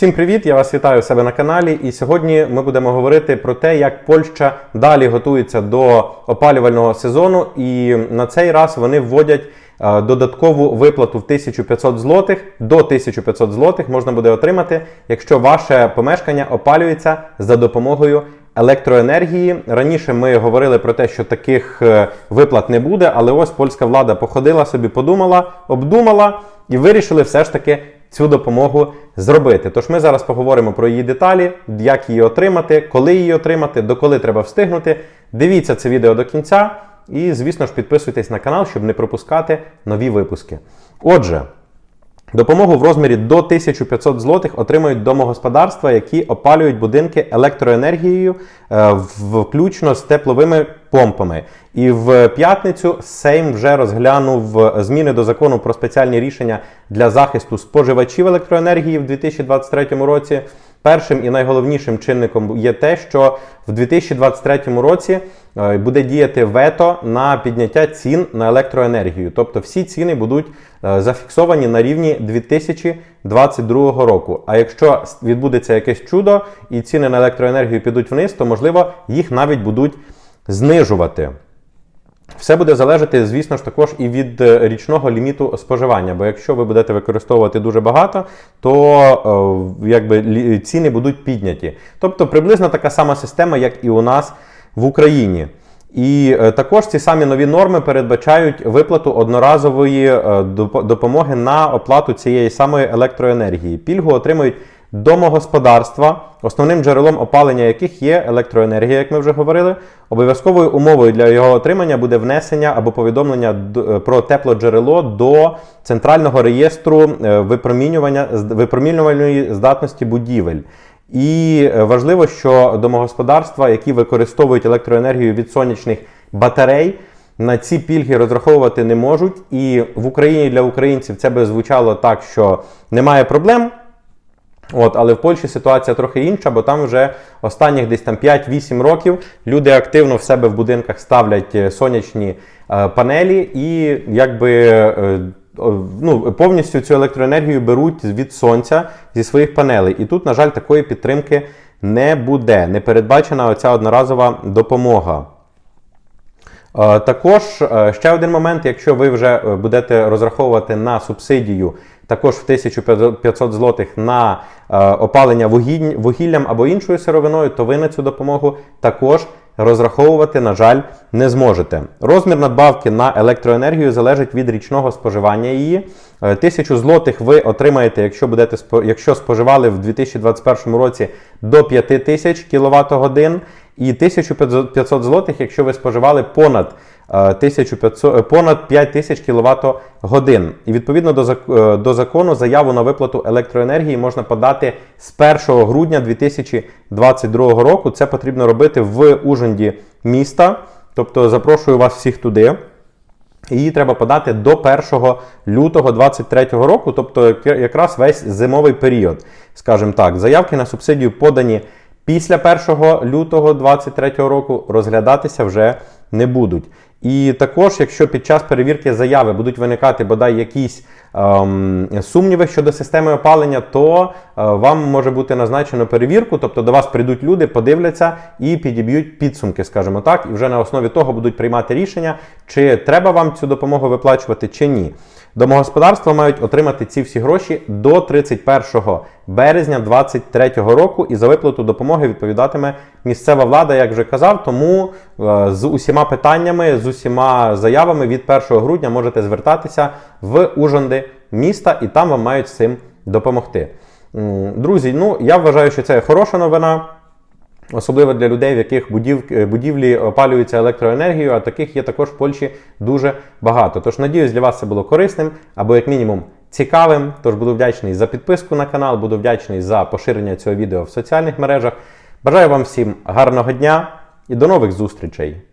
Всім привіт! Я вас вітаю у себе на каналі. І сьогодні ми будемо говорити про те, як Польща далі готується до опалювального сезону. І на цей раз вони вводять е, додаткову виплату в 1500 злотих. До 1500 злотих можна буде отримати, якщо ваше помешкання опалюється за допомогою електроенергії. Раніше ми говорили про те, що таких е, виплат не буде, але ось польська влада походила собі, подумала, обдумала і вирішили все ж таки цю допомогу зробити. Тож ми зараз поговоримо про її деталі, як її отримати, коли її отримати, до коли треба встигнути. Дивіться це відео до кінця і, звісно ж, підписуйтесь на канал, щоб не пропускати нові випуски. Отже. Допомогу в розмірі до 1500 злотих отримують домогосподарства, які опалюють будинки електроенергією, е, включно з тепловими помпами. І в п'ятницю Сейм вже розглянув зміни до закону про спеціальні рішення для захисту споживачів електроенергії в 2023 році. Першим і найголовнішим чинником є те, що в 2023 році е, буде діяти вето на підняття цін на електроенергію. Тобто всі ціни будуть е, зафіксовані на рівні 2022 року. А якщо відбудеться якесь чудо і ціни на електроенергію підуть вниз, то можливо їх навіть будуть знижувати. Все буде залежати, звісно ж, також і від е, річного ліміту споживання. Бо якщо ви будете використовувати дуже багато, то е, якби ціни будуть підняті. Тобто приблизно така сама система, як і у нас в Україні. І е, також ці самі нові норми передбачають виплату одноразової допомоги на оплату цієї самої електроенергії. Пільгу отримують домогосподарства, основним джерелом опалення яких є електроенергія, як ми вже говорили. Обов'язковою умовою для його отримання буде внесення або повідомлення е, про теплоджерело до центрального реєстру е, випромінювання випромінювальної здатності будівель. І е, важливо, що домогосподарства, які використовують електроенергію від сонячних батарей, на ці пільги розраховувати не можуть. І в Україні для українців це би звучало так, що немає проблем. От, Але в Польщі ситуація трохи інша, бо там вже останніх десь там 5-8 років люди активно в себе в будинках ставлять е, сонячні е, панелі і якби е, ну, повністю цю електроенергію беруть від сонця зі своїх панелей. І тут, на жаль, такої підтримки не буде. Не передбачена оця одноразова допомога. Е, також е, ще один момент, якщо ви вже будете розраховувати на субсидію також в 1500 злотих на е, опалення вугіллям або іншою сировиною, то ви на цю допомогу також розраховувати, на жаль, не зможете. Розмір надбавки на електроенергію залежить від річного споживання її. Е, тисячу злотих ви отримаєте, якщо будете якщо споживали в 2021 році до 5000 кВт годин, і 1500 злотих, якщо ви споживали понад 1500, е, понад 5000 кВт годин. І відповідно до е, до закону заяву на виплату електроенергії можна подати з 1 грудня 2022 року. Це потрібно робити в Ужанді міста. Тобто запрошую вас всіх туди. Її треба подати до 1 лютого 2023 року, тобто якраз весь зимовий період. Скажімо так, заявки на субсидію подані після 1 лютого 2023 року, розглядатися вже не будуть. І також, якщо під час перевірки заяви будуть виникати бодай якісь ем, сумніви щодо системи опалення, то е, вам може бути назначено перевірку, тобто до вас прийдуть люди, подивляться і підіб'ють підсумки, скажімо так, і вже на основі того будуть приймати рішення, чи треба вам цю допомогу виплачувати, чи ні. Домогосподарства мають отримати ці всі гроші до 31 березня 2023 року, і за виплату допомоги відповідатиме місцева влада, як вже казав. Тому е, з усіма питаннями, з усіма заявами від 1 грудня можете звертатися в Ужанди міста, і там вам мають з цим допомогти. Друзі, ну я вважаю, що це хороша новина. Особливо для людей, в яких будів, е, будівлі опалюються електроенергією, а таких є також в Польщі дуже багато. Тож, надіюсь, для вас це було корисним або, як мінімум, цікавим. Тож буду вдячний за підписку на канал, буду вдячний за поширення цього відео в соціальних мережах. Бажаю вам всім гарного дня і до нових зустрічей!